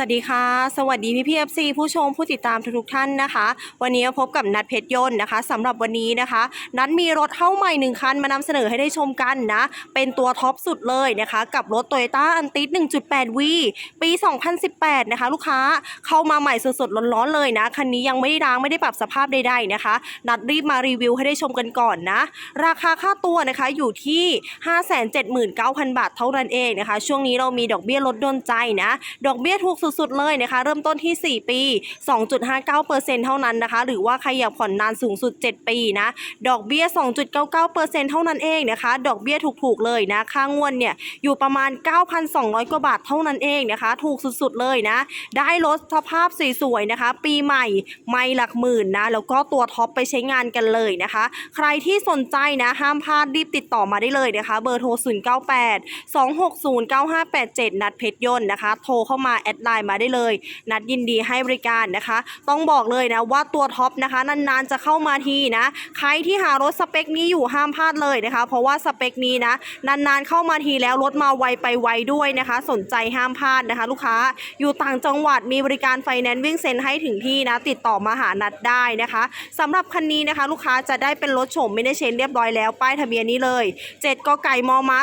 สวัสดีค่ะ สวัสดีพี่พีเอฟซีผู้ชมผู้ติดตามทุกๆท่านนะคะ วันนี้พบกับนัดเพชรยนต์นะคะสำหรับวันนี้นะคะ นัดมีรถเข้าใหม่หนึ่งคันมานำเสนอให้ได้ชมกันนะ เป็นตัวท็อปสุดเลยนะคะ กับรถ Toyota a n t i s 1.8 V ปี 2018 นะคะ ลูกค้าเข้ามาใหม่สดๆร้อนๆเลยนะ คันนี้ยังไม่ได้ล้างไม่ได้ปรับสภาพใดๆนะคะ นัดรีบมารีวิวให้ได้ชมกันก่อนนะ ราคาค่าตัวนะคะอยู่ที่ 579,000 บาทเท่านั้นเองนะคะ ช่วงนี้เรามีดอกเบี้ยลดโดนใจนะ ดอกเบี้ยถูกสุดๆเลยนะคะ เริ่มต้นที่ 4 ปี 2.59%เท่านั้นนะคะ หรือว่าใครอยากผ่อนนานสูงสุด 7 ปีนะ ดอกเบี้ย 2.99%เท่านั้นเองนะคะ ดอกเบี้ยถูกๆเลยนะค่างวดเนี่ยอยู่ประมาณ 9,200 กว่าบาทเท่านั้นเองนะคะ ถูกสุดๆเลยนะ ได้รถสภาพสวยๆนะคะ ปีใหม่ไม่หลักหมื่นนะ แล้วก็ตัวท็อปไปใช้งานกันเลยนะคะ ใครที่สนใจนะห้ามพลาดรีบติดต่อมาได้เลยนะคะ เบอร์โทร 098 260 9587 นัดเพชรยนต์นะคะ โทรเข้ามาแอดไลน์มาได้เลย นัดยินดีให้บริการนะคะ ต้องบอกเลยนะว่าตัวท็อปนะคะ นานๆจะเข้ามาทีนะ ใครที่หารถสเปคนี้อยู่ห้ามพลาดเลยนะคะ เพราะว่าสเปคนี้นะ นานๆเข้ามาทีแล้วรถมาไวไปไวด้วยนะคะ สนใจห้ามพลาดนะคะ ลูกค้าอยู่ต่างจังหวัดมีบริการไฟแนนซ์วิ่งเซ็นให้ถึงที่นะ ติดต่อมาหานัดได้นะคะสำหรับคันนี้นะคะ ลูกค้าจะได้เป็นรถโฉมไม่ได้เชนเรียบร้อยแล้วป้ายทะเบียนนี้เลย7กไก่มอม้า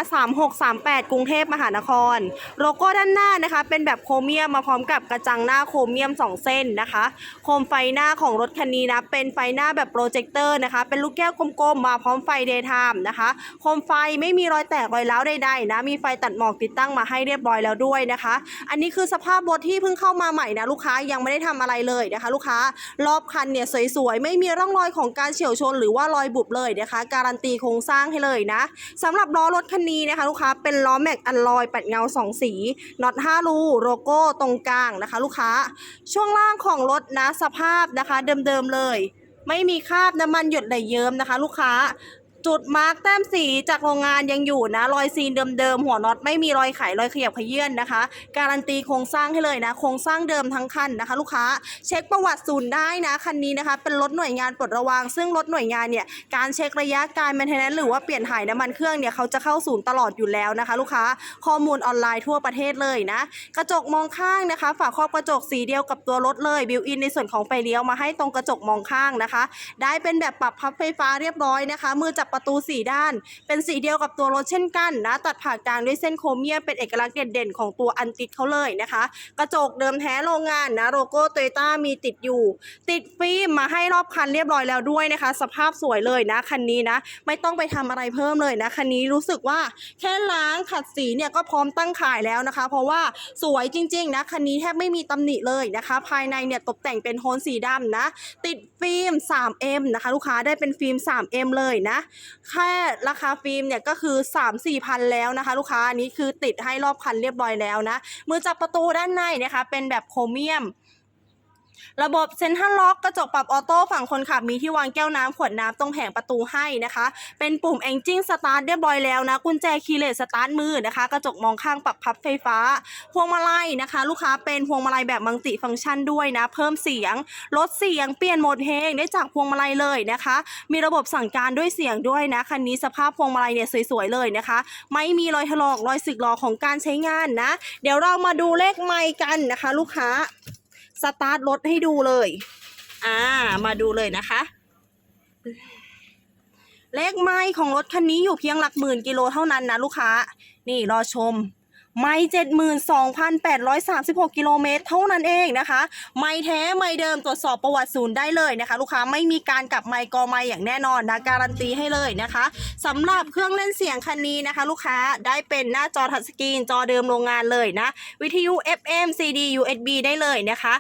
3638 กรุงเทพมหานคร โลโก้ด้านหน้านะคะ เป็นแบบโครเมียมมาพร้อมกับกระจังหน้าโครเมียม 2 เส้นนะคะ โคมไฟหน้าของรถคันนี้นะ เป็นไฟหน้าแบบโปรเจคเตอร์นะคะ เป็นลูกแก้วกลมๆ มาพร้อมไฟเดย์ไทม์นะคะ โคมไฟไม่มีรอยแตกรอยร้าวใดๆนะ มีไฟตัดหมอกติดตั้งมาให้เรียบร้อยแล้วด้วยนะคะ อันนี้คือสภาพรถที่เพิ่งเข้ามาใหม่นะลูกค้ายังไม่ได้ทำอะไรเลยนะคะ ลูกค้ารอบคันเนี่ยสวยๆ ไม่มีร่องรอยของการเฉียวชน หรือว่ารอยบุบเลยนะคะ การันตีโครงสร้างให้เลยนะสำหรับล้อรถคันนี้นะคะ ลูกค้าเป็นล้อแม็กอัลลอยปัดเงาสองสีน็อต5รูโลโก้ตรงกลางนะคะ ลูกค้า ช่วงล่างของรถนะสภาพนะคะ เดิมๆเลย ไม่มีคราบน้ำมันหยดไหลเยิ้มนะคะ ลูกค้า จุดมาร์กแต้มสีจากโรงงานยังอยู่นะ รอยซีนเดิมๆ หัวน็อตไม่มีรอยไขรอยขยับขยื่นนะคะ การันตีโครงสร้างให้เลยนะ โครงสร้างเดิมทั้งคันนะคะ ลูกค้าเช็คประวัติศูนย์ได้นะ คันนี้นะคะ เป็นรถหน่วยงานปลดระวาง ซึ่งรถหน่วยงานเนี่ย การเช็คระยะการแมนเทนแนนหรือว่าเปลี่ยนถ่ายน้ำมันเครื่องเนี่ยเขาจะเข้าศูนย์ตลอดอยู่แล้วนะคะ ลูกค้าข้อมูลออนไลน์ทั่วประเทศเลยนะ กระจกมองข้างนะคะ ฝาครอบกระจกสีเดียวกับตัวรถเลยบิวอินในส่วนของไฟเลี้ยวมาให้ตรงกระจกมองข้างนะคะ ได้เป็นแบบปรับพับไฟฟ้าเรียบร้อยนะคะมือจับประตูสีด้าน เป็นสีเดียวกับตัวรถเช่นกันนะ ตัดผ่ากลางด้วยเส้นโครเมียมเป็นเอกลักษณ์เด่นๆของตัวอันติดเขาเลยนะคะ กระจกเดิมแท้โรงงานนะโลโก้โตโยต้ามีติดอยู่ ติดฟิล์มมาให้รอบคันเรียบร้อยแล้วด้วยนะคะ สภาพสวยเลยนะคันนี้นะ ไม่ต้องไปทำอะไรเพิ่มเลยนะคันนี้รู้สึกว่าแค่ล้างขัดสีเนี่ยก็พร้อมตั้งขายแล้วนะคะ เพราะว่าสวยจริงๆนะคันนี้แทบไม่มีตำหนิเลยนะคะ ภายในเนี่ยตกแต่งเป็นโทนสีดำนะ ติดฟิล์ม 3M นะคะ ลูกค้าได้เป็นฟิล์ม 3M เลยนะแค่ราคาฟิล์มเนี่ยก็คือ 3 4พันแล้วนะคะ ลูกค้าอันนี้คือติดให้รอบคันเรียบร้อยแล้วนะมือจับประตูด้านในนะคะ เป็นแบบโครเมียม ระบบเซ็นทรัลล็อกกระจกปรับออโต้ฝั่งคนขับมีที่วางแก้วน้ำขวดน้ำตรงแผงประตูให้นะคะ เป็นปุ่ม Engine Start เรียบร้อยแล้วนะ กุญแจคีย์เลสสตาร์ทมือนะคะ กระจกมองข้างปรับพับไฟฟ้า พวงมาลัยนะคะ ลูกค้าเป็นพวงมาลัยแบบมัลติฟังก์ชันด้วยนะ เพิ่มเสียง ลดเสียง เปลี่ยนโหมดเพลงได้จากพวงมาลัยเลยนะคะ มีระบบสั่งการด้วยเสียงด้วยนะ คันนี้สภาพพวงมาลัยเนี่ยสวยๆเลยนะคะ ไม่มีรอยถลอกรอยสึกหรอของการใช้งานนะ เดี๋ยวเรามาดูเลขไมค์กันนะคะ ลูกค้า สตาร์ทรถให้ดูเลย อ่า มาดูเลยนะคะ เลขไม้ของรถคันนี้อยู่เพียงหลักหมื่นกิโลเท่านั้นนะลูกค้า นี่รอชม ไม่เจ็ดหมื่นสองพันแปดร้อยสามสิบหกกิโลเมตรเท่านั้นเองนะคะ ไม่แท้ไม่เดิมตรวจสอบประวัติศูนย์ได้เลยนะคะ ลูกค้าไม่มีการกลับไม่กอไม่อย่างแน่นอนนะการันตีให้เลยนะคะสำหรับเครื่องเล่นเสียงคันนี้นะคะ ลูกค้าได้เป็นหน้าจอทัชสกรีนจอเดิมโรงงานเลยนะ วิทยุ FM CD USB ได้เลยนะคะ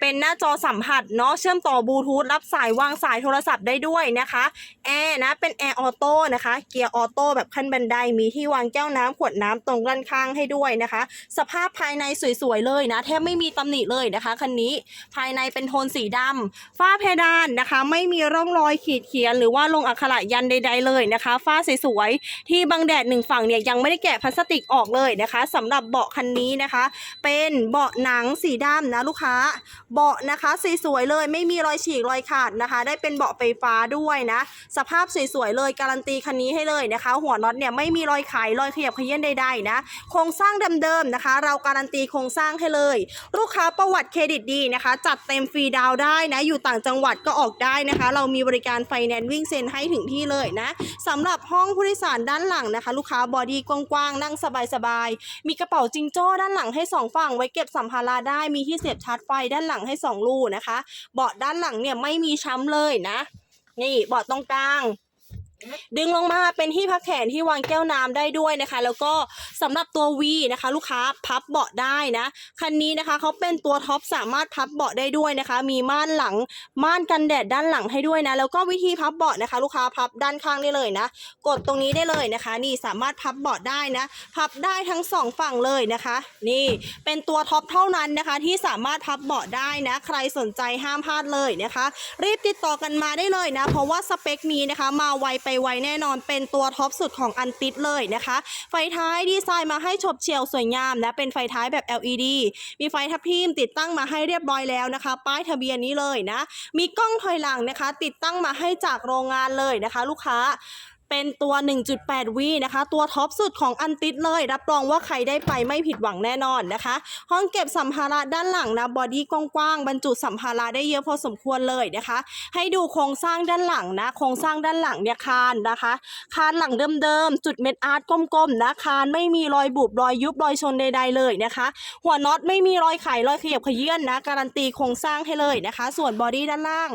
เป็นหน้าจอสัมผัสเนาะเชื่อมต่อบลูทูธรับสายวางสายโทรศัพท์ได้ด้วยนะคะแอร์นะเป็นแอร์ออโต้นะคะเกียร์ออโต้แบบขั้นบันไดมีที่วางแก้วน้ำขวดน้ำตรงด้านข้างให้ด้วยนะคะ สภาพภายในสวยๆเลยนะแทบไม่มีตำหนิเลยนะคะคันนี้ภายในเป็นโทนสีดำฝ้าเพดานนะคะ ไม่มีร่องรอยขีดเขียน หรือว่าลงอักขระยันใด ๆ เลยนะคะ ฝ้าสวยๆที่บังแดดหนึ่งฝั่งเนี่ยยังไม่ได้แกะพลาสติกออกเลยนะคะสำหรับเบาะคันนี้นะคะ เป็นเบาะหนังสีดำนะลูกค้าเบาะนะคะสวยๆเลยไม่มีรอยฉีกรอยขาดนะคะ ได้เป็นเบาะไฟฟ้าด้วยนะ สภาพสวยๆเลยการันตีคันนี้ให้เลยนะคะ หัวน็อตเนี่ยไม่มีรอยไขรอยขยับเขยื่นใดๆนะโครงสร้างเดิมๆนะคะ เราการันตีโครงสร้างให้เลย ลูกค้าประวัติเครดิตดีนะคะ จัดเต็มฟรีดาวได้นะอยู่ต่างจังหวัดก็ออกได้นะคะ เรามีบริการไฟแนนซ์วิ่งเซ็นให้ถึงที่เลยนะสำหรับห้องผู้โดยสารด้านหลังนะคะ ลูกค้าบอดี้กว้างๆนั่งสบายๆมีกระเป๋าจิงโจ้ด้านหลังให้สองฝั่งไว้เก็บสัมภาระได้มีที่เสียบชาร์จไฟด้านหลังให้สองรูนะคะ เบาะด้านหลังเนี่ยไม่มีช้ำเลยนะ นี่เบาะตรงกลาง ดึงลงมาเป็นที่พักแขนที่วางแก้วน้ำได้ด้วยนะคะ แล้วก็สำหรับตัว V นะคะ ลูกค้าพับเบาะได้นะคันนี้นะคะเขาเป็นตัวท็อปสามารถพับเบาะได้ด้วยนะคะ มีม่านหลังม่านกันแดดด้านหลังให้ด้วยนะ แล้วก็วิธีพับเบาะนะคะ ลูกค้าพับด้านข้างได้เลยนะ กดตรงนี้ได้เลยนะคะ นี่สามารถพับเบาะได้นะ พับได้ทั้งสองฝั่งเลยนะคะ นี่เป็นตัวท็อปเท่านั้นนะคะ ที่สามารถพับเบาะได้นะ ใครสนใจห้ามพลาดเลยนะคะ รีบติดต่อกันมาได้เลยนะ เพราะว่าสเปคนี้นะคะ มาไวไปไวแน่นอนเป็นตัวท็อปสุดของอันติดเลยนะคะ ไฟท้ายดีไซน์มาให้ฉบเฉียวสวยงามและเป็นไฟท้ายแบบ LED มีไฟทับทิมติดตั้งมาให้เรียบร้อยแล้วนะคะ ป้ายทะเบียนนี้เลยนะ มีกล้องถอยหลังนะคะ ติดตั้งมาให้จากโรงงานเลยนะคะ ลูกค้า เป็นตัว 1.8 วีนะคะ ตัวท็อปสุดของอันติดเลย รับรองว่าใครได้ไปไม่ผิดหวังแน่นอนนะคะ ห้องเก็บสัมภาระด้านหลังนะ บอดี้กว้างๆ บรรจุสัมภาระได้เยอะพอสมควรเลยนะคะ ให้ดูโครงสร้างด้านหลังนะ โครงสร้างด้านหลังเนี่ยคานนะคะ คานหลังเดิมๆ จุดเม็ดอาร์ตกลมๆนะ คานไม่มีรอยบุบรอยยุบรอยชนใด ๆ เลยนะคะ หัวน็อตไม่มีรอยไขรอยขยับขยื่นนะ การันตีโครงสร้างให้เลยนะคะ ส่วนบอดี้ด้านล่าง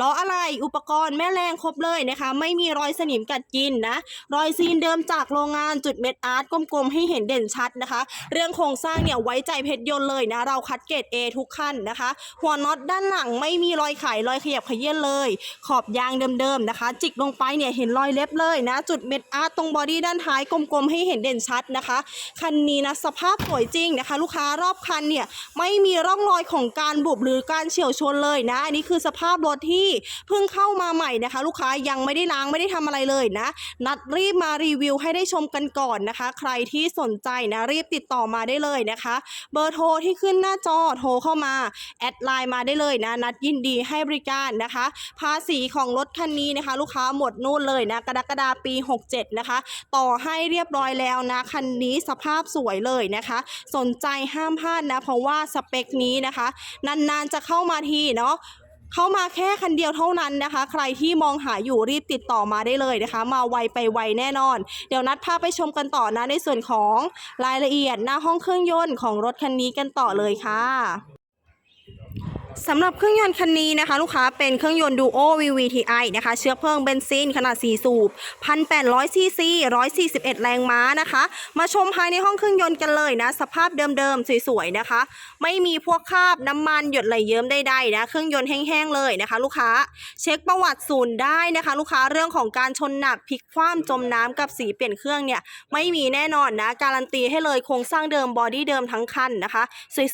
ล้ออะไร อุปกรณ์แม่แรงครบเลยนะคะ ไม่มีรอยสนิมกัดกินนะ รอยซีนเดิมจากโรงงานจุดเม็ดอาร์ตกลมๆ ให้เห็นเด่นชัดนะคะ เรื่องโครงสร้างเนี่ยไว้ใจเพชรยนต์เลยนะ เราคัดเกรด A ทุกขั้นนะคะ หัวน็อตด้านหลังไม่มีรอยไขรอยขยับขยื่นเลย ขอบยางเดิมๆนะคะ จิกลงไปเนี่ยเห็นรอยเล็บเลยนะ จุดเม็ดอาร์ตตรงบอดี้ด้านท้ายกลมๆ ให้เห็นเด่นชัดนะคะ คันนี้นะสภาพสวยจริงนะคะ ลูกค้ารอบคันเนี่ยไม่มีร่องรอยของการบุบหรือการเฉี่ยวชนเลยนะ อันนี้คือสภาพรถที่เพิ่งเข้ามาใหม่นะคะ ลูกค้ายังไม่ได้ล้างไม่ได้ทำอะไรเลยนะ นัดรีบมารีวิวให้ได้ชมกันก่อนนะคะ ใครที่สนใจนะรีบติดต่อมาได้เลยนะคะ เบอร์โทรที่ขึ้นหน้าจอโทรเข้ามา แอดไลน์มาได้เลยนะ นัดยินดีให้บริการนะคะ ภาษีของรถคันนี้นะคะ ลูกค้าหมดนู่นเลยนะกรกฎาปี 67 นะคะ ต่อให้เรียบร้อยแล้วนะ คันนี้สภาพสวยเลยนะคะ สนใจห้ามพลาดนะ เพราะว่าสเปคนี้นะคะ นานๆจะเข้ามาทีเนาะ เข้ามาแค่คันเดียวเท่านั้นนะคะ ใครที่มองหาอยู่รีบติดต่อมาได้เลยนะคะ มาไวไปไวแน่นอน เดี๋ยวนัดพาไปชมกันต่อนะในส่วนของรายละเอียดหน้าห้องเครื่องยนต์ของรถคันนี้กันต่อเลยค่ะ สำหรับเครื่องยนต์คันนี้นะคะ ลูกค้าเป็นเครื่องยนต์ Duo VVTi นะคะ เชื้อเพลิงเบนซินขนาด 4 สูบ 1,800 ซีซี 141 แรงม้านะคะ มาชมภายในห้องเครื่องยนต์กันเลยนะ สภาพเดิมๆ สวยๆ นะคะ ไม่มีพวกคราบน้ำมันหยดไหลเยิ้มใดๆนะ เครื่องยนต์แห้งๆ เลยนะคะ ลูกค้า เช็คประวัติศูนย์ได้นะคะ ลูกค้าเรื่องของการชนหนักพลิกคว่ำจมน้ำกับสีเปลี่ยนเครื่องเนี่ยไม่มีแน่นอนนะ การันตีให้เลยโครงสร้างเดิมบอดี้เดิมทั้งคันนะคะ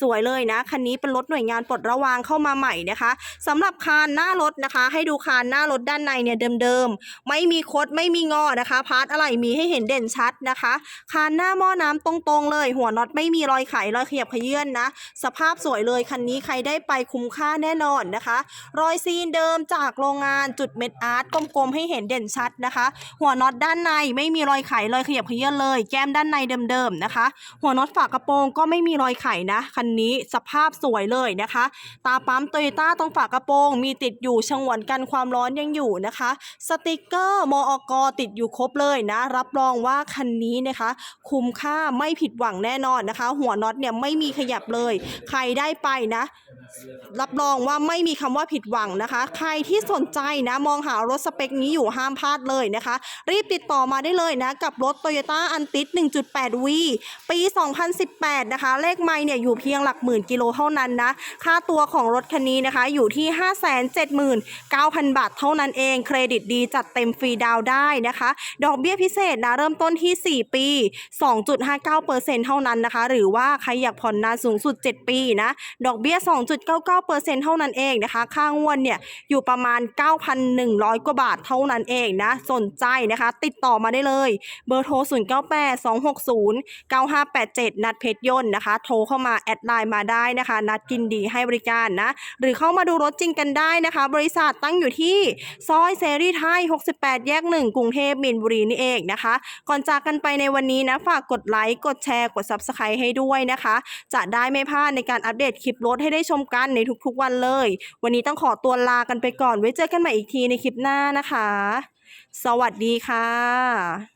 สวยๆ เลยนะ คันนี้เป็นรถหน่วยงานปลดระวางเข้ามาใหม่นะคะสำหรับคานหน้ารถนะคะ ให้ดูคานหน้ารถด้านในเนี่ยเดิมๆ ไม่มีคดไม่มีงอนะคะ พาร์ทอะไรมีให้เห็นเด่นชัดนะคะ คานหน้าหม้อน้ำตรงๆ เลย หัวน็อตไม่มีรอยไขรอยขยับเขยื่นนะ สภาพสวยเลยคันนี้ใครได้ไปคุ้มค่าแน่นอนนะคะ รอยซีนเดิมจากโรงงานจุดเม็ดอาร์ตกลมๆให้เห็นเด่นชัดนะคะ หัวน็อตด้านในไม่มีรอยไขรอยขยับเขยื่นเลย แก้มด้านในเดิมๆนะคะ หัวน็อตฝากระโปรงก็ไม่มีรอยไขนะคันนี้สภาพสวยเลยนะคะ ตาปั๊มโตโยต้าตรงฝากระโปรง มีติดอยู่ฉงวนกันความร้อนยังอยู่นะคะ สติกเกอร์มอกติดอยู่ครบเลยนะ รับรองว่าคันนี้นะคะ คุ้มค่าไม่ผิดหวังแน่นอนนะคะ หัวน็อตเนี่ยไม่มีขยับเลย ใครได้ไปนะ รับรองว่าไม่มีคำว่าผิดหวังนะคะ ใครที่สนใจนะมองหารถสเปคนี้อยู่ห้ามพลาดเลยนะคะ รีบติดต่อมาได้เลยนะ กับรถ Toyota a n t i s 1.8 V ปี 2018 นะคะ เลขไม่เนี่ยอยู่เพียงหลักหมื่นกิโลเท่านั้นนะ ค่าตัวของรถคันนี้นะคะ อยู่ที่ 579,000 บาทเท่านั้นเอง เครดิตดีจัดเต็มฟรีดาวได้นะคะ ดอกเบี้ยพิเศษนะ เริ่มต้นที่ 4 ปี 2.59%เท่านั้นนะคะ หรือว่าใครอยากผ่อนนานสูงสุด 7 ปีนะ ดอกเบี้ย 2. 2.99%เท่านั้นเองนะคะ ค่างวดเนี่ยอยู่ประมาณ 9,100 กว่าบาทเท่านั้นเองนะ สนใจนะคะ ติดต่อมาได้เลย เบอร์โทร 0982609587 นัดเพชรยนต์นะคะ โทรเข้ามาแอดไลน์มาได้นะคะ นัดกินดีให้บริการนะ หรือเข้ามาดูรถจริงกันได้นะคะ บริษัทตั้งอยู่ที่ซอยเสรีไทย 68 แยก 1 กรุงเทพมีนบุรีนี่เองนะคะ ก่อนจากกันไปในวันนี้นะ ฝากกดไลค์ กดแชร์ กด Subscribe ให้ด้วยนะคะ จะได้ไม่พลาดในการอัปเดตคลิปรถให้ได้ชมกันในทุกๆวันเลย วันนี้ต้องขอตัวลากันไปก่อนไว้เจอกันใหม่อีกทีในคลิปหน้านะคะ สวัสดีค่ะ